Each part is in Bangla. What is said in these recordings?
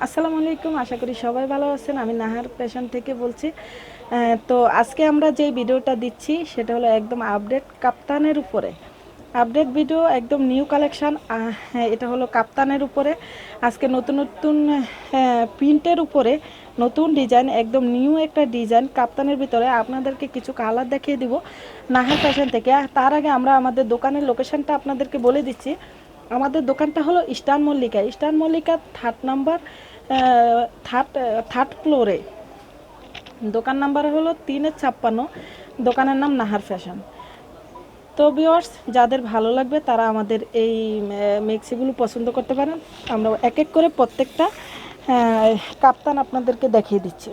আসসালামু আলাইকুম, আশা করি সবাই ভালো আছেন। আমি নাহার ফ্যাশন থেকে বলছি। তো আজকে আমরা যে ভিডিওটা দিচ্ছি, সেটা হলো একদম আপডেট কাপ্তানের উপরে। আপডেট ভিডিও একদম নিউ কালেকশন। এটা হলো কাপ্তানের উপরে। আজকে নতুন নতুন প্রিন্টের উপরে নতুন ডিজাইন, একদম নিউ একটা ডিজাইন কাপ্তানের ভিতরে। আপনাদেরকে কিছু কালার দেখিয়ে দিব। নাহার ফ্যাশন থেকে। তার আগে আমরা আমাদের দোকানের লোকেশনটা আপনাদেরকে বলে দিচ্ছি। আমাদের দোকানটা হলো Eastern Mallika. Eastern Mallika third number third third ফ্লোরে। দোকান নাম্বার হলো তিনের ছাপ্পান্ন, দোকানের নাম নাহার ফ্যাশন। তো ভিওয়ার্স যাদের ভালো লাগবে তারা আমাদের এই মেক্সিগুলো পছন্দ করতে পারেন। আমরা এক এক করে প্রত্যেকটা কাপ্তান আপনাদেরকে দেখিয়ে দিচ্ছি।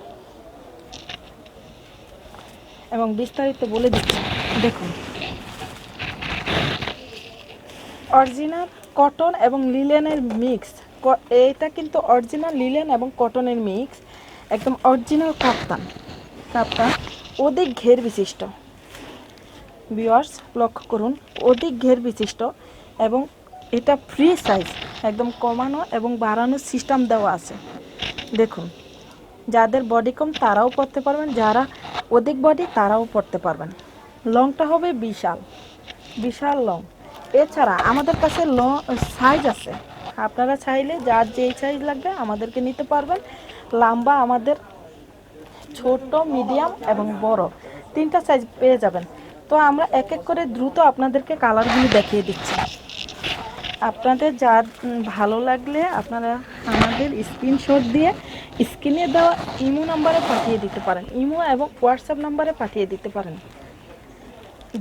এবং বিস্তারিত বলে দিচ্ছি। দেখুন। অরিজিনাল কটন এবং লিলেনের মিক্স। এটা কিন্তু অরিজিনাল লিলেন এবং কটনের মিক্স। একদম অরিজিনাল কাপ্তান। কাপ্তান অধিক ঘের বিশিষ্ট। ভিওয়ার্স লক্ষ্য করুন, অধিক ঘের বিশিষ্ট এবং এটা ফ্রি সাইজ, একদম কমানো এবং বাড়ানোর সিস্টেম দেওয়া আছে। দেখুন, যাদের বডি কম তারাও পড়তে পারবেন, যারা অধিক বডি তারাও পড়তে পারবেন। লংটা হবে বিশাল বিশাল লং। এছাড়া আমাদের কাছে ল সাইজ আছে। আপনারা চাইলে যার যেই সাইজ লাগবে আমাদেরকে নিতে পারবেন। লম্বা আমাদের ছোট মিডিয়াম এবং বড়। তিনটা সাইজ পেয়ে যাবেন। তো আমরা এক এক করে দ্রুত আপনাদেরকে কালারগুলি দেখিয়ে দিচ্ছি। আপনাদের যার ভালো লাগলে আপনারা আমাদের স্ক্রিনশট দিয়ে স্ক্রিনে দেওয়া ইমো নাম্বারে পাঠিয়ে দিতে পারেন। ইমো এবং হোয়াটসঅ্যাপ নাম্বারে পাঠিয়ে দিতে পারেন।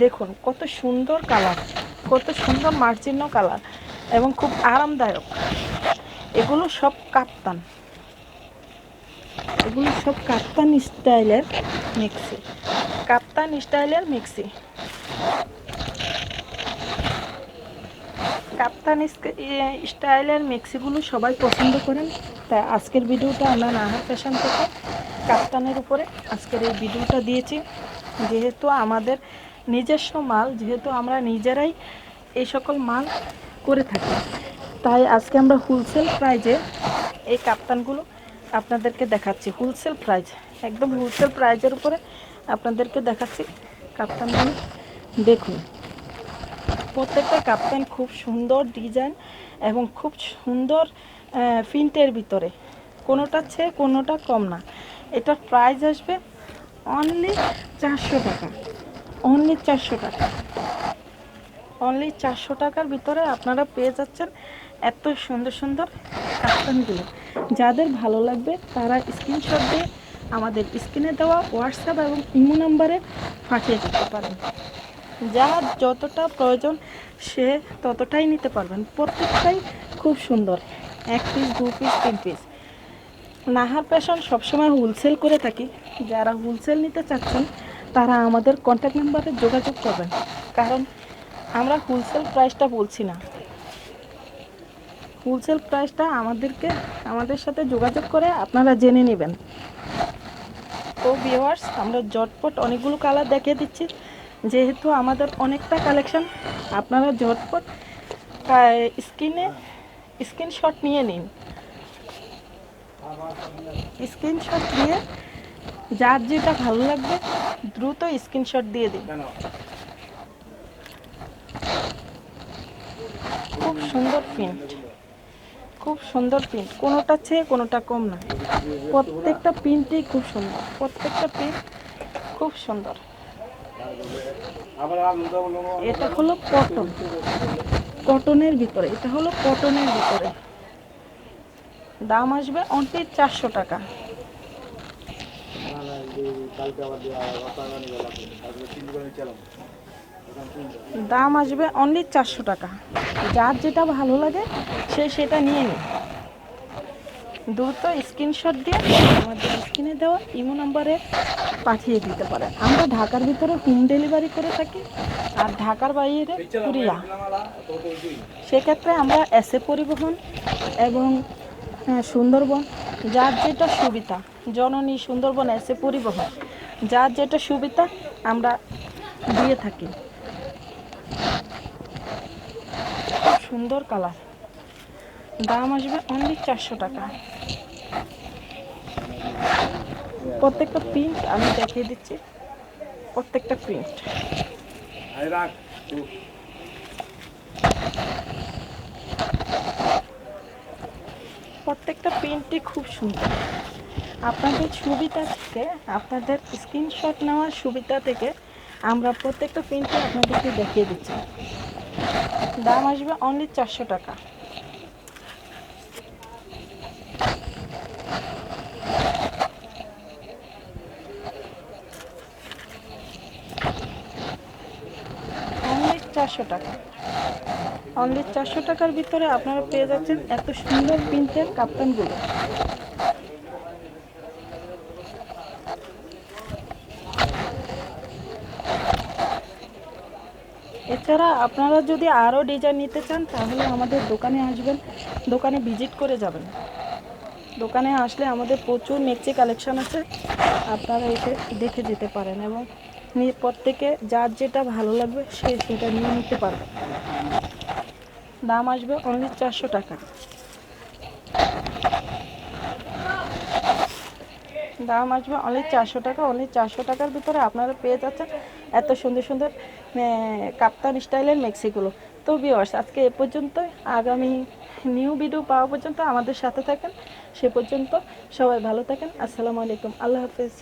দেখুন, কত সুন্দর কালার, কত সুন্দর মার্জিন্ন কালার এবং খুব আরামদায়ক। এগুলো সব কাপ্তান। এগুলো সব কাপ্তান স্টাইলের মিক্সি। কাপ্তান স্টাইলের মিক্সি। কাপ্তান স্টাইলের মিক্সিগুলো সবাই পছন্দ করেন। তাই আজকের ভিডিওটা আমরা নাহার ফ্যাশন থেকে কাপ্তানের উপরে আজকের এই ভিডিওটা দিয়েছি। যেহেতু আমাদের নিজস্ব মাল, যেহেতু আমরা নিজেরাই এই সকল মাল করে থাকি। তাই আজকে আমরা হোলসেল প্রাইজে এই কাপ্তানগুলো আপনাদেরকে দেখাচ্ছি। হোলসেল প্রাইজ একদম হোলসেল প্রাইজের উপরে আপনাদেরকে দেখাচ্ছি কাপ্তানগুলো। দেখুন, প্রত্যেকটা কাপ্তান খুব সুন্দর ডিজাইন এবং খুব সুন্দর প্রিন্টের ভিতরে। কোনোটা চেয়ে কোনোটা কম না। এটার প্রাইস আসবে অনলি চারশো টাকা। অনলি চারশো টাকা। অনলি চারশো টাকার ভিতরে আপনারা পেয়ে যাচ্ছেন এত সুন্দর সুন্দর কাপ্তানগুলো যাদের ভালো লাগবে, তারা স্ক্রিনশট দিয়ে আমাদের স্ক্রিনে দেওয়া হোয়াটসঅ্যাপ এবং ইমো নাম্বারে পাঠিয়ে দিতে পারেন। যার যতটা প্রয়োজন, সে ততটাই নিতে পারবেন। প্রত্যেকটাই খুব সুন্দর। এক পিস দু পিস তিন পিস নাহার প্যাশন সবসময় হোলসেল করে থাকি। যারা হোলসেল নিতে চাচ্ছেন তারা আমাদের কন্ট্যাক্ট নাম্বারে যোগাযোগ করবেন। কারণ আমরা হোলসেল প্রাইসটা বলছি না। হোলসেল প্রাইসটা আমাদেরকে, আমাদের সাথে যোগাযোগ করে আপনারা জেনে নেবেন। তো ভিওয়ার্স আমরা জটপট অনেকগুলো কালার দেখিয়ে দিচ্ছি। যেহেতু আমাদের অনেকটা কালেকশন আপনারা ঝটপট স্ক্রিনে স্ক্রিনশট নিয়ে নিন। স্ক্রিনশট নিয়ে যার যেটা ভালো লাগবে দ্রুত স্ক্রিনশট দিয়ে দিন। খুব সুন্দর প্রিন্ট খুব সুন্দর প্রিন্ট কোনোটা চেয়ে কোনোটা কম না প্রত্যেকটা প্রিন্টই খুব সুন্দর। প্রত্যেকটা প্রিন্ট খুব সুন্দর। এটা হলো কটন কটনের ভিতরে। এটা হলো কটনের ভিতরে। দাম আসবে অনলি চারশো টাকা। দাম আসবে অনলি চারশো টাকা। যার যেটা ভালো লাগে সে সেটা নিয়ে নিন দ্রুত স্ক্রিনশট দিয়ে আমাদের স্ক্রিনে দেওয়া ইমো নাম্বারে পাঠিয়ে দিতে পারে। আমরা ঢাকার ভিতরে হোম ডেলিভারি করে থাকি আর ঢাকার বাইরে কুরিয়া। সেক্ষেত্রে আমরা এসে পরিবহন এবং হ্যাঁ, সুন্দরবন যার যেটা সুবিধা। জননী সুন্দরবন এসে পরিবহন। যার যেটা সুবিধা, আমরা দিয়ে থাকি। সুন্দর কালার। দাম আসবে অনলি চারশো টাকা। প্রত্যেকটা প্রিন্ট আমি দেখিয়ে দিচ্ছি। প্রত্যেকটা প্রিন্ট। প্রত্যেকটা প্রিন্টই খুব সুন্দর। আপনাদের সুবিধা থেকে, আপনাদের স্ক্রিনশট নেওয়ার সুবিধা থেকে আমরা প্রত্যেকটা প্রিন্টই আপনাদেরকে দেখিয়ে দিচ্ছি। দাম আসবে অনলি চারশো টাকা। চারশো টাকা। অনলি চারশো টাকার ভিতরে আপনারা পেয়ে যাচ্ছেন এত সুন্দর প্রিন্টের কাপ্তানগুলো এছাড়া আপনারা যদি আরও ডিজাইন নিতে চান, তাহলে আমাদের দোকানে আসবেন, দোকানে ভিজিট করে যাবেন। দোকানে আসলে আমাদের প্রচুর মেক্সি কালেকশান আছে, আপনারা এসে দেখে যেতে পারেন এবং প্রত্যেকে যার যেটা ভালো লাগবে, সে সেটা নিয়ে নিতে পারবে। দাম আসবে অনলি চারশো টাকা। দাম আসবে অনলি চারশো টাকা অনলি চারশো টাকার ভিতরে আপনারা পেয়ে যাচ্ছেন এত সুন্দর সুন্দর কাপ্তান স্টাইলের মেক্সিগুলো। তো বিওয়ার্স আজকে এ পর্যন্ত আগামী নিউ ভিডিও পাওয়া পর্যন্ত আমাদের সাথে থাকেন। সে পর্যন্ত সবাই ভালো থাকেন। আসসালামু আলাইকুম। আল্লাহ হাফিজ।